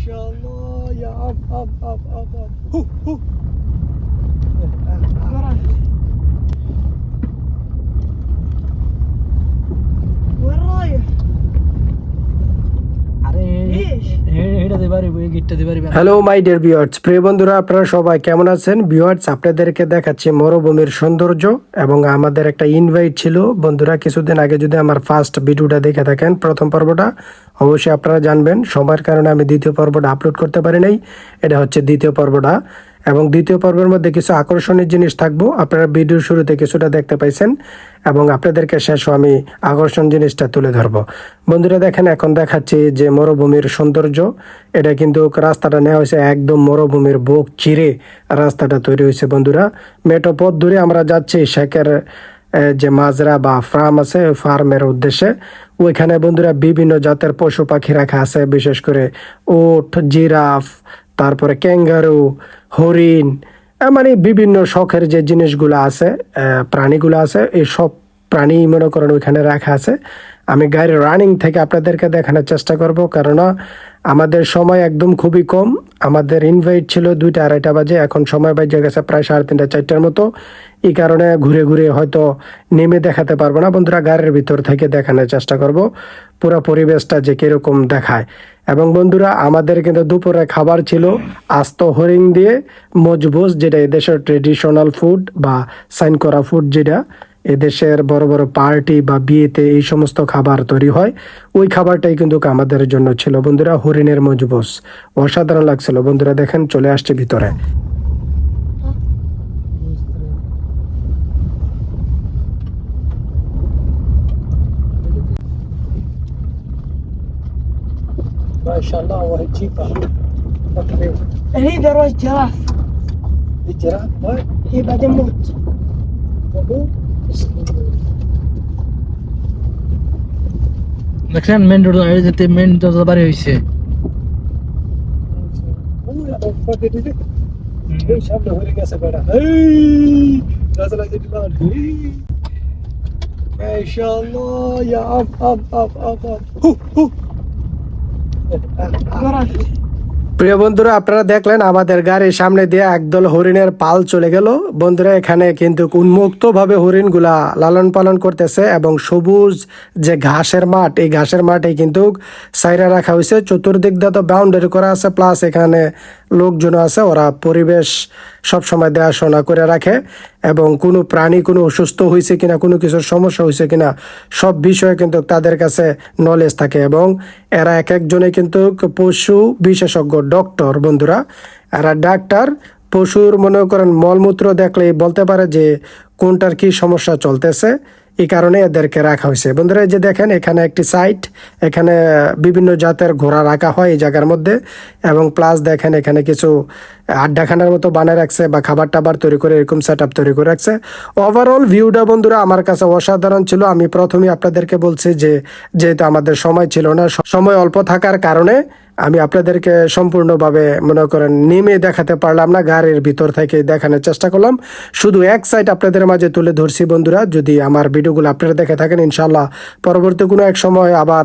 Maşallah ya ab ab ab ab ab. Hu hu. Hello my dear viewers প্রিয় বন্ধুরা, আপনারা সবাই কেমন আছেন? ভিউয়ার্স আপনাদেরকে দেখাচ্ছি মরুভূমির সৌন্দর্য এবং আমাদের একটা ইনভাইট ছিল। বন্ধুরা, কিছুদিন আগে যদি আমার ফার্স্ট ভিডিওটা দেখে থাকেন, প্রথম পর্বটা, অবশ্যই আপনারা জানবেন। সময়ের কারণে আমি দ্বিতীয় পর্বটা আপলোড করতে পারি নাই। এটা হচ্ছে দ্বিতীয় পর্বটা। এবং দ্বিতীয় পর্বের মধ্যে কিছু আকর্ষণীয় জিনিস থাকব। আপনারা ভিডিওর শুরুতে কিছুটা দেখতে পাইছেন এবং আপনাদেরকে শেষও আমি আকর্ষণ জিনিসটা তুলে ধরবো। বন্ধুরা দেখেন, এখন দেখাচ্ছি যে মরুভূমির সৌন্দর্য। এটা কিন্তু রাস্তাটা নেওয়া হয়েছে একদম মরুভূমির বুক চিরে রাস্তাটা তৈরি হয়েছে বন্ধুরা। মেটো পথ ধরে আমরা যাচ্ছি শেখের যে মাজরা বা ফার্ম আছে ফার্মের উদ্দেশ্যে। ওইখানে বন্ধুরা বিভিন্ন জাতের পশু পাখি রাখা আছে, বিশেষ করে উট জিরাফ তারপরে ক্যাঙ্গারু হরিণ মানে বিভিন্ন শখের যে জিনিসগুলো আছে প্রাণীগুলো আছে এই সব প্রাণী মনে করেন ওইখানে রাখা আছে। আমি গাড়ির রানিং থেকে আপনাদেরকে দেখানোর চেষ্টা করব, কেননা আমাদের সময় একদম খুবই কম। আমাদের ইনভাইট ছিল দুইটা আড়াইটা বাজে, এখন সময় বাজে গেছে প্রায় সাড়ে তিনটা, চারটার মতো। এই কারণে ঘুরে ঘুরে হয়তো নেমে দেখাতে পারব না। বন্ধুরা, গাড়ির ভিতর থেকে দেখানোর চেষ্টা করব, পুরো পরিবেশটা যে কীরকম দেখায়। এবং বন্ধুরা, আমাদের কিন্তু দুপুরে খাবার ছিল আস্ত হরিং দিয়ে, মজবুজ, যেটা এদেশের ট্রেডিশনাল ফুড বা সাইন করা ফুড যেটা। এদেশের বড় বড় পার্টি বা বিয়েতে এই সমস্ত খাবার তৈরি হয়। ওই খাবারটাই কিন্তু আমাদের জন্য ছিল। বন্ধুরা হরিণের মজবুস। অসাধারণ লাগছিল। বন্ধুরা দেখেন চলে আসছে ভিতরে। MashaAllah, wahai দেখছেন মেন রোড যেতে মেন দরজা বাড়ি হয়েছে هو প্রিয় বন্ধুরা, আপনারা দেখলেন আমাদের গাড়ির সামনে দিয়ে একদল হরিণের পাল চলে গেল। বন্ধুরা, এখানে কিন্তু উন্মুক্তভাবে হরিণগুলা লালন পালন করতেছে এবং সবুজ যে ঘাসের মাঠ, এই ঘাসের মাঠে কিন্তু সাইরা রাখা হয়েছে। চতুর্দিক দিয়ে তো বাউন্ডারি করা আছে প্লাস এখানে লোকজন আছে, ওরা পরিবেশ সবসময় দেখাশোনা করে রাখে এবং কোনো প্রাণী কোনো অসুস্থ হয়েছে কিনা, কোনো কিছুর সমস্যা হয়েছে কিনা, সব বিষয়ে কিন্তু তাদের কাছে নলেজ থাকে এবং এরা এক একজনে কিন্তু পশু বিশেষজ্ঞ ডক্টর বন্ধুরা। এরা ডাক্তার, পশুর মনে করেন মলমূত্র দেখলেই বলতে পারে যে কোনটার কি সমস্যা চলতেছে। এই কারণে এদেরকে রাখা হয়েছে। বন্ধুরা যে দেখেন, এখানে একটি সাইট এখানে বিভিন্ন জাতের ঘোড়া রাখা হয় এই জায়গার মধ্যে এবং প্লাস দেখেন, এখানে কিছু আড্ডাখানার মতো বানিয়ে রাখছে বা খাবার টাবার তৈরি করে এরকম সেট তৈরি করে রাখছে। ওভারঅল ভিউটা বন্ধুরা আমার কাছে অসাধারণ ছিল। আমি প্রথমেই আপনাদেরকে বলছি যে, যেহেতু আমাদের সময় ছিল না সময় অল্প থাকার কারণে আমি আপনাদেরকে সম্পূর্ণভাবে মনে করেন নেমে দেখাতে পারলাম না, গাড়ির ভিতর থেকে দেখানোর চেষ্টা করলাম। শুধু এক সাইড আপনাদের মাঝে তুলে ধরছি বন্ধুরা, যদি আমার ভিডিওগুলো আপনারা দেখে থাকেন ইনশাল্লাহ পরবর্তী কোনো এক সময় আবার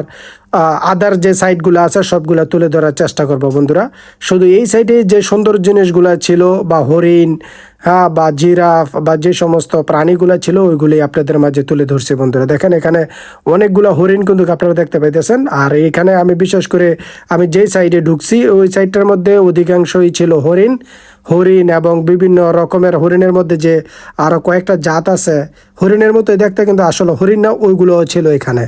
আদার যে সাইটগুলো আছে, সবগুলো তুলে ধরার চেষ্টা করব বন্ধুরা। শুধু এই সাইডে যে সুন্দর জিনিসগুলো ছিল, বা হরিণ হ্যাঁ বা জিরাফ, বা যে সমস্ত প্রাণীগুলো ছিল ওইগুলি আপনাদের মাঝে তুলে ধরছি বন্ধুরা। দেখেন, এখানে অনেকগুলো হরিণ কিন্তু আপনারা দেখতে পাইতেছেন। আর এখানে আমি বিশেষ করে আমি যেই সাইডে ঢুকছি, ওই সাইডটার মধ্যে অধিকাংশই ছিল হরিণ। হরিণ এবং বিভিন্ন রকমের হরিণের মধ্যে যে আরও কয়েকটা জাত আছে, হরিণের মতো দেখতে কিন্তু আসলে হরিণ না, ওইগুলোও ছিল এখানে।